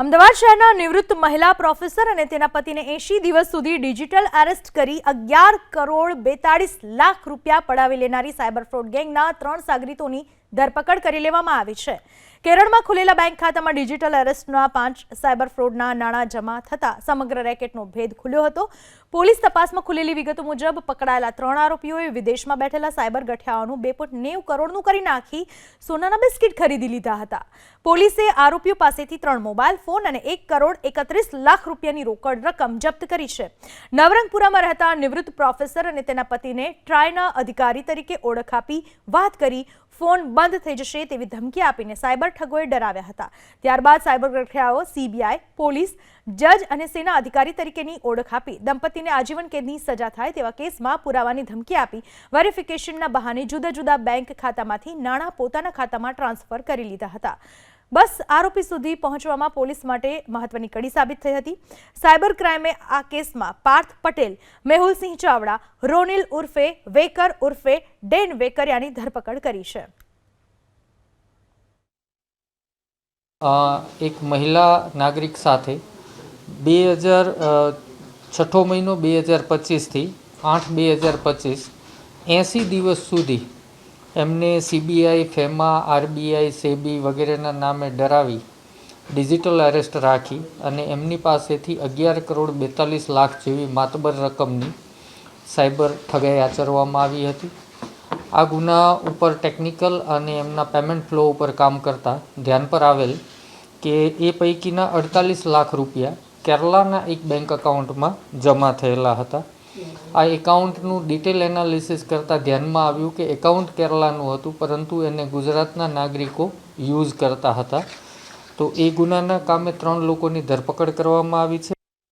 અમદાવાદ શહેરના નિવૃત્ત મહિલા પ્રોફેસર અને તેના પતિને એંશી દિવસ સુધી ડિજિટલ એરેસ્ટ કરી અગિયાર કરોડ બેતાળીસ લાખ રૂપિયા પડાવી લેનારી સાયબર ફ્રોડ ગેંગના ત્રણ સાગરીતોની ધરપકડ કરી લેવામાં આવી છે. કેરળમાં ખુલેલા બેંક ખાતામાં ડિજિટલ એરેસ્ટના પાંચ સાયબર ફ્રોડના નાણાં જમા થતા સમગ્ર રેકેટનો ભેદ ખુલ્યો હતો. પોલીસ તપાસમાં ખુલેલી વિગતો મુજબ પકડાયેલા ત્રણ આરોપીઓએ વિદેશમાં બેઠેલા સાયબર ગઠિયાઓનું બે પોઈન્ટ નેવું કરોડનું કરી નાખી સોનાના બિસ્કિટ ખરીદી લીધા હતા. પોલીસે આરોપીઓ પાસેથી ત્રણ મોબાઈલ ફોન અને એક કરોડ એકત્રીસ લાખ રૂપિયાની રોકડ રકમ જપ્ત કરી છે. નવરંગપુરામાં રહેતા નિવૃત્ત પ્રોફેસર અને તેના પતિને ટ્રાયના અધિકારી તરીકે ઓળખ આપી વાત કરી ફોન બંધ થઈ જશે તેવી ધમકી આપીને સાયબર ઠગોએ ડરાવ્યા હતા. ત્યારબાદ સાયબર ગઠિયાઓ સીબીઆઈ પોલીસ, જજ અને સેના અધિકારી તરીકેની ઓળખ આપી દંપતીને આજીવન કેદની સજા થાય તેવા કેસમાં પુરાવાની ધમકી આપી વેરિફિકેશનના બહાને જુદા જુદા બેંક ખાતામાંથી નાણાં પોતાના ખાતામાં ટ્રાન્સફર કરી લીધા હતા. બસ આરોપી સુધી પહોંચવામાં પોલીસ માટે મહત્વની કડી સાબિત થઈ હતી. સાયબર ક્રાઇમે આ કેસમાં પાર્થ પટેલ, મેહુલસિંહ ચાવડા, રોનિલ ઉર્ફે, વેકર ઉર્ફે, ડેન વેકરિયાની ધરપકડ કરી છે. એક મહિલા નાગરિક સાથે બે હજાર છઠ્ઠો મહિનો બે હજાર પચીસથી આઠ બે હજાર પચીસ, એંસી દિવસ સુધી એમને સીબીઆઈ ફેમા આરબીઆઈ સેબી વગેરેના નામે ડરાવી ડિજિટલ અરેસ્ટ રાખી અને એમની પાસેથી અગિયાર કરોડ બેતાલીસ લાખ જેવી માતબર રકમની સાયબર ઠગાઈ આચરવામાં આવી હતી. આ ગુના ઉપર ટેકનિકલ અને એમના પેમેન્ટ ફ્લો ઉપર કામ કરતા ધ્યાન પર આવેલ કે એ પૈકીના અડતાલીસ લાખ રૂપિયા કેરલાના એક બેંક અકાઉન્ટમાં જમા થયેલા હતા. આ એકાઉન્ટનું ડિટેલ એનાલિસિસ કરતાં ધ્યાનમાં આવ્યું કે એકાઉન્ટ કેરલાનું હતું, પરંતુ એને ગુજરાતના નાગરિકો યુઝ કરતા હતા. તો એ ગુનાના કામે ત્રણ લોકોની ધરપકડ કરવામાં આવી છે.